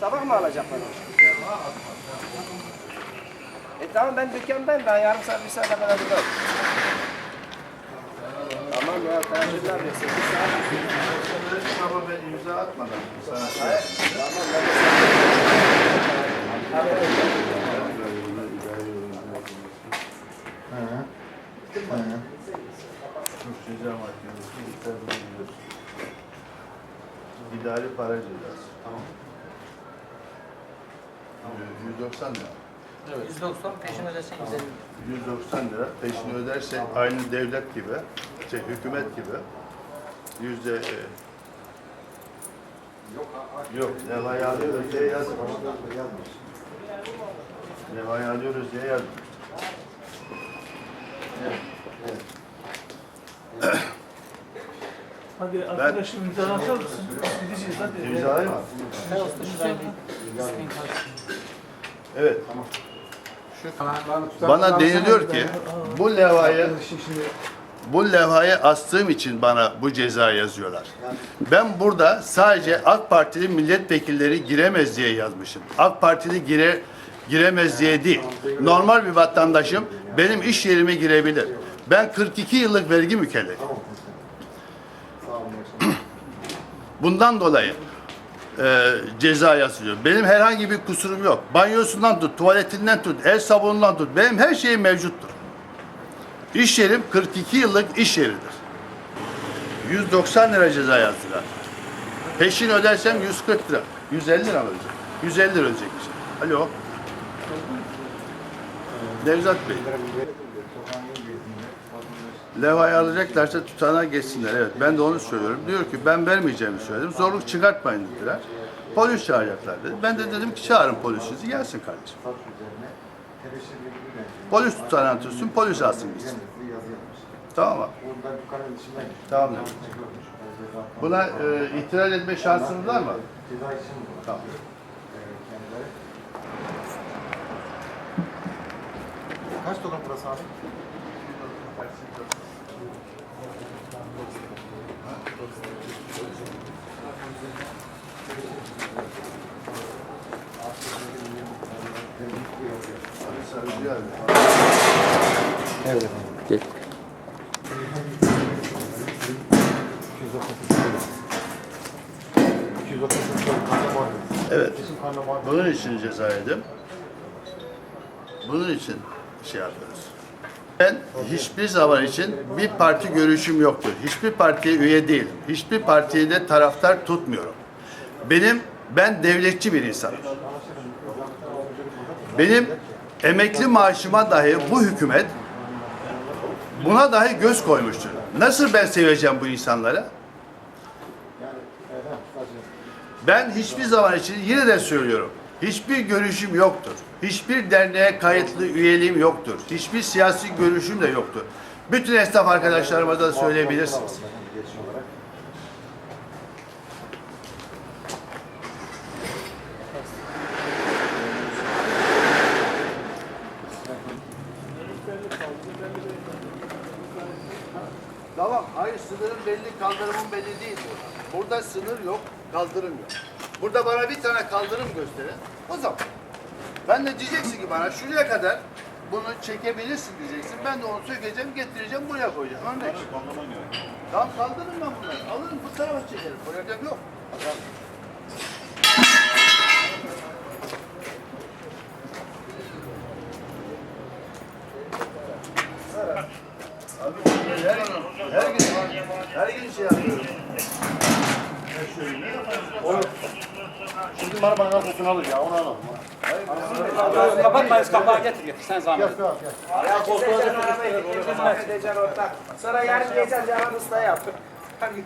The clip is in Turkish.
Sabah mı alacaklar? E tamam ben dükkandayım. Ben yarım saat bir saate kadar buradayım. Tamam ya tercihler de 8 saat. Ama ben imza atmadan sana şey Tamam ben de Suç Ceza Mahkemesi. İdari para cezası. Tamam. 190 lira. 190 peşin ödesen 150. 190 lira peşini öderse aynı devlet gibi, şey, hükümet gibi yüzde e, yok levhayı alıyoruz diye yazmış. Levhayı alıyoruz diye yazmış. Hadi arkadaşım imza atar mısın? Gideceğiz hadi. İmzalayı mı? Sen usta şurayı bir ismin karşısında. Evet. Bana deniliyor ki bu levhayı bu levhayı astığım için bana bu ceza yazıyorlar. Ben burada sadece AK Partili milletvekilleri giremez diye yazmışım. AK Partili gire, giremez diye değil. Normal bir vatandaşım benim iş yerime girebilir. Ben 42 yıllık vergi mükellefiyim. Bundan dolayı e, ceza yazılıyor. Benim herhangi bir kusurum yok. Banyosundan tut, tuvaletinden tut, el sabunundan tut. Benim her şeyim mevcuttur. İş yerim 42 yıllık iş yeridir. 190 lira ceza yazdılar. Peşin ödersem 140 lira. 150 lira ödeyecek? 150 lira ödeyecekmiş. Alo. Nevzat Bey. Levhayı alacaklarsa tutanağa geçsinler. Evet ben de onu söylüyorum. Diyor ki ben vermeyeceğimi söyledim. Zorluk çıkartmayın dediler. Polis çağıracaklar dedi. Ben de dedim ki çağırın polisinizi gelsin kardeşim. Polis tutanağı tutsun, polis alsın gitsin. Tamam mı? Tamam. Buna e, itiraz etme şansınız var mı? Tamam. Kaç dolar burası abi? Sarıcı abi. Evet. Bunun için ceza yedim. Bunun için şey yapıyoruz. Ben hiçbir zaman için bir parti görüşüm yoktur. Hiçbir partiye üye değilim. Hiçbir partiye de taraftar tutmuyorum. Benim, ben devletçi bir insanım. Benim emekli maaşıma dahi bu hükümet buna dahi göz koymuştur. Nasıl ben seveceğim bu insanları? Ben hiçbir zaman için yine de söylüyorum. Hiçbir görüşüm yoktur. Hiçbir derneğe kayıtlı üyeliğim yoktur. Hiçbir siyasi görüşüm de yoktur. Bütün esnaf arkadaşlarıma da söyleyebilirsiniz. Tamam, hayır sınırın belli, kaldırımın belli değil burada. Burada sınır yok, kaldırım yok. Burada bana bir tane kaldırım gösterin, o zaman. Ben de diyeceksin ki bana şuraya kadar bunu çekebilirsin diyeceksin. Ben de onu sökeceğim, getireceğim, buraya koyacağım. Örnek. Tamam kaldırırım ben bunları. Alırım bu tarafa çekerim. Problem yok. Abi her her gün, her gün şey yapıyorum. Şimdi arabanın arkasını alır ya onu alalım. Kapatmayız kapağı getir sen zahmet. Ya keseceksin arabayı, kendin mahvedeceksin ortak. Sonra yarın geçeceğim Canan Usta yap. Hadi.